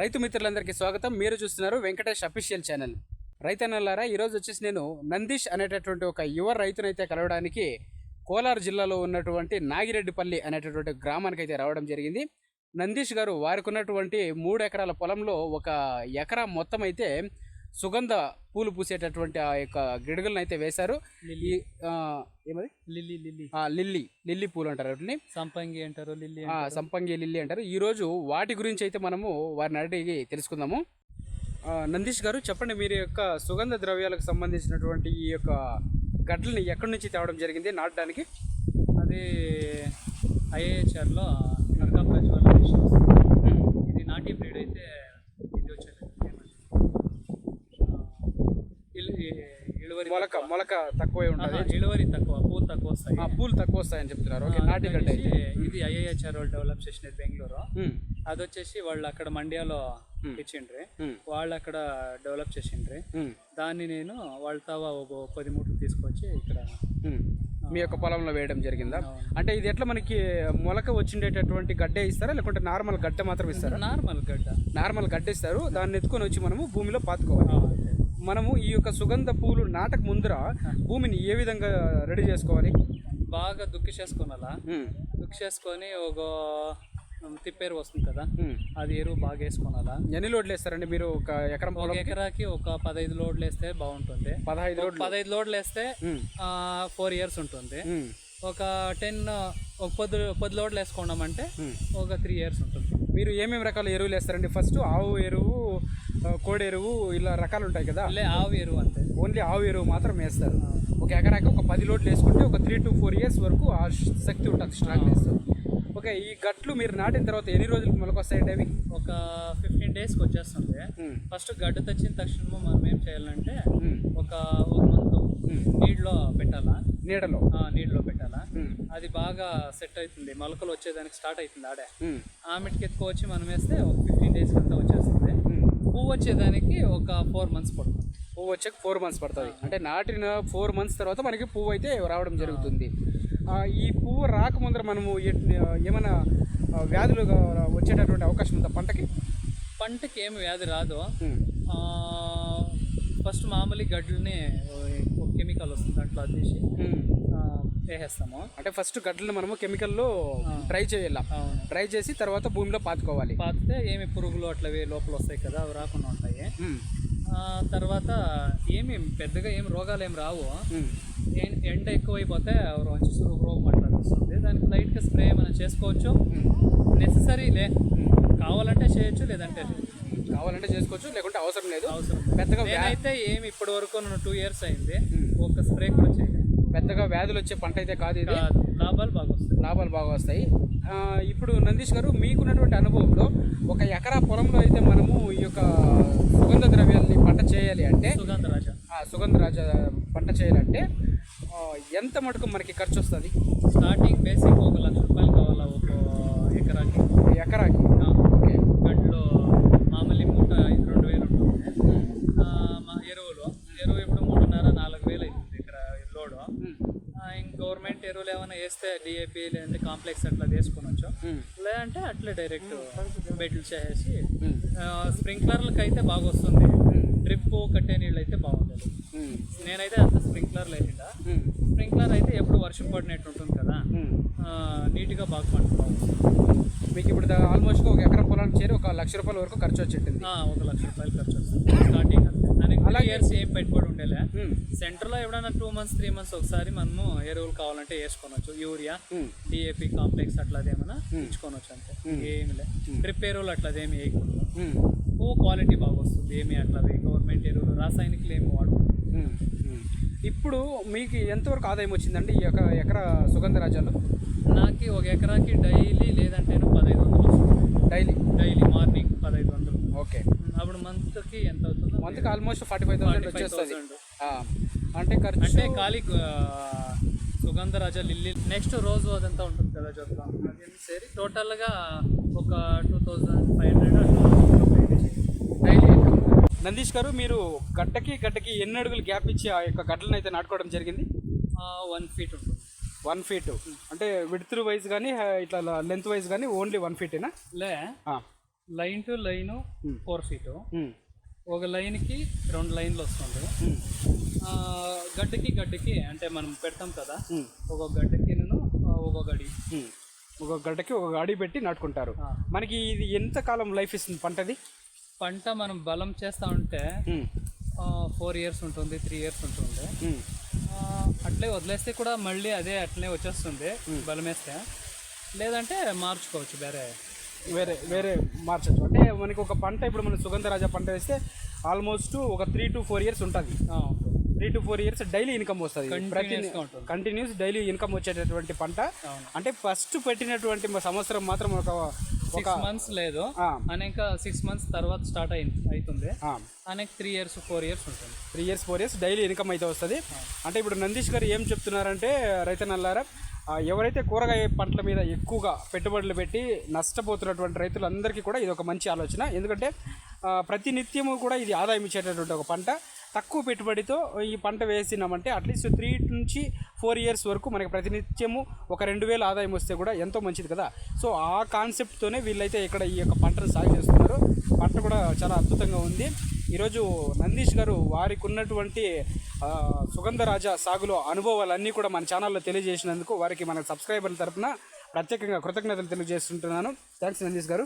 రైతు మిత్రులందరికీ స్వాగతం. మీరు చూస్తున్నారు వెంకటేష్ అఫీషియల్ ఛానల్. రైతన్నలారా ఈరోజు వచ్చేసి నేను నందీష్ అనేటటువంటి ఒక యువ రైతునైతే కలవడానికి కోలార్ జిల్లాలో ఉన్నటువంటి నాగిరెడ్డిపల్లి అనేటటువంటి గ్రామానికి అయితే రావడం జరిగింది. నందీష్ గారు వారికి ఉన్నటువంటి మూడు ఎకరాల పొలంలో ఒక ఎకరా మొత్తం అయితే సుగంధ పూలు పూసేటటువంటి ఆ యొక్క గిడుగులను అయితే వేశారు. ఈ ఏమది? Lily lily. లిల్లీ. లిల్లీ పూలు అంటారు వాటిని. సంపంగి అంటారు లిల్లీ సంపంగి లిల్లీ అంటారు. ఈ రోజు వాటి గురించి అయితే మనము వారిని అడిగి తెలుసుకుందాము. నందీష్ గారు చెప్పండి మీరు యొక్క సుగంధ ద్రవ్యాలకు సంబంధించినటువంటి ఈ యొక్క గడ్డల్ని ఎక్కడి నుంచి తేవడం జరిగింది నాటడానికి? అది ఐఏహెచ్ఆర్లో ఇది నాటి బ్రీడ్ అయితే ఇది వచ్చేది ఇಳುవరి మొలక మొలక తక్కువే ఉంటుంది. ఇಳುవరి తక్కువ పూలు తక్కువ వస్తాయి. పూలు తక్కువ వస్తాయని చెప్తున్నారు. ఓకే నాటి గడ్డ అయితే అనేసి ఇది ఐఏహెచ్ఆర్ వాళ్ళు డెవలప్ చేసినది బెంగళూరు. అది వచ్చేసి వాళ్ళు అక్కడ మండ్యాలో ఇచ్చిండ్రి. వాళ్ళు అక్కడ డెవలప్ చేసిండ్రి. దాన్ని నేను వాళ్ళ తావా ఒక పది మూటలు తీసుకొచ్చి ఇక్కడ. మీ యొక్క పొలంలో వేయడం జరిగిందా. అంటే ఇది ఎట్లా మనకి మొలక వచ్చిండేటటువంటి గడ్డే ఇస్తారా? లేకుంటే నార్మల్ గడ్డ మాత్రం ఇస్తారా? నార్మల్ గడ్డ. నార్మల్ గడ్డ ఇస్తారు. దాన్ని ఎత్తుకొని వచ్చి మనము భూమిలో పాతుకోవాలి. మనము ఈ యొక్క సుగంధ పూలు నాటక ముందర భూమిని ఏ విధంగా రెడీ చేసుకోవాలి? బాగా దుక్కి చేసుకోనాలా దుక్కి చేసుకొని ఒక తిప్పేరు వస్తుంది కదా. అది ఎరువు బాగా వేసుకోనాలా ఎన్ని లోడ్లు వేస్తారండి మీరు ఒక ఎకరం ఒక ఎకరాకి ఒక పదహైదు లోడ్లు వేస్తే బాగుంటుంది. పదహైదు లోడ్లు. పదహైదు లోడ్లు వేస్తే ఫోర్ ఇయర్స్ ఉంటుంది. ఒక టెన్ ఒక పది పది లోడ్లు వేసుకున్నామంటే. ఒక త్రీ ఇయర్స్ ఉంటుంది. మీరు ఏమేమి రకాల ఎరువులు వేస్తారండి? ఫస్ట్ ఆవు ఎరువు కోడి ఎరువు ఇలా రకాలు ఉంటాయి కదా? ఆవు ఎరువు అంతే. ఓన్లీ ఆవు ఎరువు మాత్రం వేస్తారు. ఒక ఎకరాకి ఒక పది లోడ్లు వేసుకుంటే ఒక త్రీ టు ఫోర్ ఇయర్స్ వరకు ఆ శక్తి ఉంటుంది స్ట్రాంగ్నెస్ ఓకే ఈ గట్లు మీరు నాటిన తర్వాత ఎన్ని రోజులకు మొలకొస్తాయండి అవి? ఒక ఫిఫ్టీన్ డేస్కి వచ్చేస్తుంది. ఫస్ట్ గడ్డ తెచ్చిన తక్షణము మనం ఏం చేయాలంటే ఒక మంత్ ఉమ్. నీటిలో పెట్టాలా? నీడలో. నీటిలో పెట్టాలా? ఉమ్, అది బాగా సెట్ అవుతుంది మొలకలు వచ్చేదానికి స్టార్ట్ అవుతుంది ఆడే. ఉమ్, ఆమెటికి ఎత్తుకొచ్చి మనం వేస్తే ఒక ఫిఫ్టీన్ డేస్కి అంతా వచ్చేస్తుంది. పువ్వు వచ్చేదానికి ఒక ఫోర్ మంత్స్ పడుతుంది. పువ్వు వచ్చాక ఫోర్ మంత్స్ పడుతుంది. అంటే నాటిన ఫోర్ మంత్స్ తర్వాత మనకి పువ్వు అయితే రావడం జరుగుతుంది. ఈ పువ్వు రాకముందర మనము ఏమైనా వ్యాధులు వచ్చేటటువంటి అవకాశం ఉందా పంటకి? పంటకి ఏమి వ్యాధి రాదు. ఫస్ట్ మామూలు గడ్డల్ని ఒక కెమికల్ వస్తుంది దాంట్లో. ఆ, వేసేస్తాము. అంటే ఫస్ట్ గడ్డలను మనము కెమికల్లో డ్రై చేయాలి? డ్రై చేసి తర్వాత భూమిలో పాతుకోవాలి. పాతితే ఏమి పురుగులు అట్లవి లోపల వస్తాయి కదా అవి రాకుండా ఉంటాయి. తర్వాత ఏమి పెద్దగా ఏం రోగాలు ఏం రావు. ఎండ ఎక్కువైపోతే రోజు సురుగు రోగం అట్లా వస్తుంది. దానికి లైట్గా స్ప్రే మనం చేసుకోవచ్చు? నెససరీ లే. కావాలంటే చేయొచ్చు లేదంటే లేదు. కావాలంటే చేసుకోవచ్చు లేకుంటే అవసరం లేదు. అవసరం పెద్దగా నేనైతే ఏమి ఇప్పటి వరకు టూ ఇయర్స్ అయింది. ఒక స్ప్రే కూడా చేయలేదు. పెద్దగా వ్యాధులు వచ్చే పంట అయితే కాదు ఇది. లాభాలు బాగా వస్తాయి. లాభాలు బాగా వస్తాయి. ఇప్పుడు నందీష్ గారు మీకున్నటువంటి అనుభవంలో ఒక ఎకరా పొలంలో అయితే మనము ఈ యొక్క సుగంధ ద్రవ్యాలని పంట చేయాలి అంటే సుగంధ రాజా. సుగంధ రాజ పంట చేయాలంటే ఎంత మటుకు మనకి ఖర్చు వస్తుంది? స్టార్టింగ్ బేసిక్ ఒక లక్ష రూపాయలు కావాలా ఒక ఎకరాకి ఆ, ఓకే గడ్డలో మామూలు మూట రెండు వేలు ఉంటుంది ఆ, మా ఎరువులు ఎరువు ఇప్పుడు మూడున్నర నాలుగు వేలు అవుతుంది ఇక్కడ లోడు ఉమ్, ఇంక గవర్నమెంట్ వేస్తే డిఏపి లేదంటే కాంప్లెక్స్ అట్లా వేసుకోనొచ్చు ఉమ్, లేదంటే అట్లే డైరెక్ట్ బెడ్లు చేసేసి స్ప్రింక్లర్లకు అయితే బాగా వస్తుంది డ్రిప్ కట్టే నీళ్ళు అయితే బాగుంటుంది నేనైతే అంత స్ప్రింక్లర్లు వేసిండా స్ప్రింక్లర్ అయితే ఎప్పుడు వర్షం పడినట్టు ఉంటుంది కదా నీట్గా బాగా బాగుంటుంది మీకు ఇప్పుడు ఆల్మోస్ట్ ఒక ఎకరం పొలానికి చేరి ఒక లక్ష రూపాయల వరకు ఖర్చు వచ్చింటుంది ఆ, ఒక లక్ష రూపాయలు ఖర్చు వస్తుంది. స్టార్టింగ్ అలాగే. ఇయర్స్ ఏం పెట్టుబడి ఉండేలే. ఉమ్, సెంటర్లో ఎప్పుడైనా టూ మంత్స్ త్రీ మంత్స్ ఒకసారి మనము ఎరువులు కావాలంటే వేసుకోవచ్చు యూరియా డిఏపి కాంప్లెక్స్ అట్లాదేమన్నా ఇచ్చుకోవచ్చు అంతే. ఏమి లే. డ్రిప్ ఎరువులు అట్లాదేమి వేయకూడదు. పువ్వు క్వాలిటీ బాగా వస్తుంది ఏమి అట్లా గవర్నమెంట్ ఎరువులు రాసాయనికలు ఏమి వాడకూడదు. ఇప్పుడు మీకు ఎంతవరకు ఆదాయం వచ్చిందండి ఈ యొక్క ఎకరా సుగంధ రాజాలు నాకు ఒక ఎకరాకి డైలీ లేదంటేను పదహైదు వందలు వస్తుంది డైలీ డైలీ మార్నింగ్ పదహైదు వందలు ఓకే అప్పుడు మంత్కి ఎంత అవుతుందో మంత్కి ఆల్మోస్ట్ ఫార్టీ ఫైవ్ థౌసండ్ 45,000. వచ్చేస్తుంది అంటే ఖర్చు అంటే ఖాళీ ఆ, సుగంధరాజ లిల్లీ. నెక్స్ట్ రోజు అదంతా ఉంటుంది కదా జొత్త అది సరి టోటల్గా ఒక two thousand five hundred Nandish garu మీరు గడ్డకి గడ్డకి ఎన్ని అడుగులు గ్యాప్ ఇచ్చి ఆ యొక్క గడ్డలను అయితే నాటుకోవడం జరిగింది? వన్ ఫీట్ ఉంటుంది. One feet. అంటే విడ్త్ వైజ్ కానీ ఇట్లా లెంత్ వైజ్ కానీ ఓన్లీ వన్ ఫీటేనా లే. Line to line four feet. ఒక లైన్కి రెండు లైన్లు వస్తుంది. గడ్డకి గడ్డకి అంటే మనం పెడతాం కదా ఒక్కొక్క గడ్డకి ఒక్కొక్క గడి. ఒక గడ్డకి ఒక గాడి పెట్టి నాటుకుంటారు. మనకి ఇది ఎంత కాలం లైఫ్ ఇస్తుంది పంటది? పంట మనం బలం చేస్తా ఉంటే ఫోర్ ఇయర్స్ ఉంటుంది త్రీ ఇయర్స్ ఉంటుంది. అట్లే వదిలేస్తే కూడా మళ్ళీ అదే అట్లే వచ్చేస్తుంది బలం వేస్తే. లేదంటే మార్చుకోవచ్చు వేరే. వేరే వేరే మార్చచ్చు. అంటే మనకి ఒక పంట ఇప్పుడు మనం సుగంధరాజ పంట వేస్తే ఆల్మోస్ట్ ఒక త్రీ టు ఫోర్ ఇయర్స్ ఉంటుంది. Three to four years daily income వస్తుంది. ప్రతి. కంటిన్యూస్ డైలీ ఇన్కమ్ వచ్చేటటువంటి పంట. అంటే ఫస్ట్ పెట్టినటువంటి సంవత్సరం మాత్రం ఒక ఒక మంత్స్ లేదు. అనేక సిక్స్ మంత్స్ తర్వాత స్టార్ట్ అయి అవుతుంది అనేక త్రీ ఇయర్స్ ఫోర్ ఇయర్స్ ఉంటుంది. Three years four years daily income అయితే వస్తుంది. అంటే ఇప్పుడు నందీష్ గారు ఏం చెప్తున్నారంటే రైతన్నల్లారా ఎవరైతే కూరగాయ పంటల మీద ఎక్కువగా పెట్టుబడులు పెట్టి నష్టపోతున్నటువంటి రైతులందరికీ కూడా ఇది ఒక మంచి ఆలోచన. ఎందుకంటే ప్రతి నిత్యము కూడా ఇది ఆదాయం ఇచ్చేటటువంటి ఒక పంట. తక్కువ పెట్టుబడితో ఈ పంట వేసినామంటే అట్లీస్ట్ త్రీ నుంచి ఫోర్ ఇయర్స్ వరకు మనకి ప్రతినిత్యము ఒక రెండు వేల ఆదాయం వస్తే కూడా ఎంతో మంచిది కదా. సో ఆ కాన్సెప్ట్తోనే వీళ్ళైతే ఇక్కడ ఈ యొక్క పంటను సాగు చేస్తున్నారు. పంట కూడా చాలా అద్భుతంగా ఉంది. ఈరోజు నందీష్ గారు వారికి ఉన్నటువంటి ఆ, సుగంధరాజ సాగులో అనుభవాలన్నీ కూడా మన ఛానల్లో తెలియజేసినందుకు వారికి మన సబ్స్క్రైబర్ల తరఫున ప్రత్యేకంగా కృతజ్ఞతలు తెలియజేస్తుంటున్నాను. థ్యాంక్స్ నందీష్ గారు.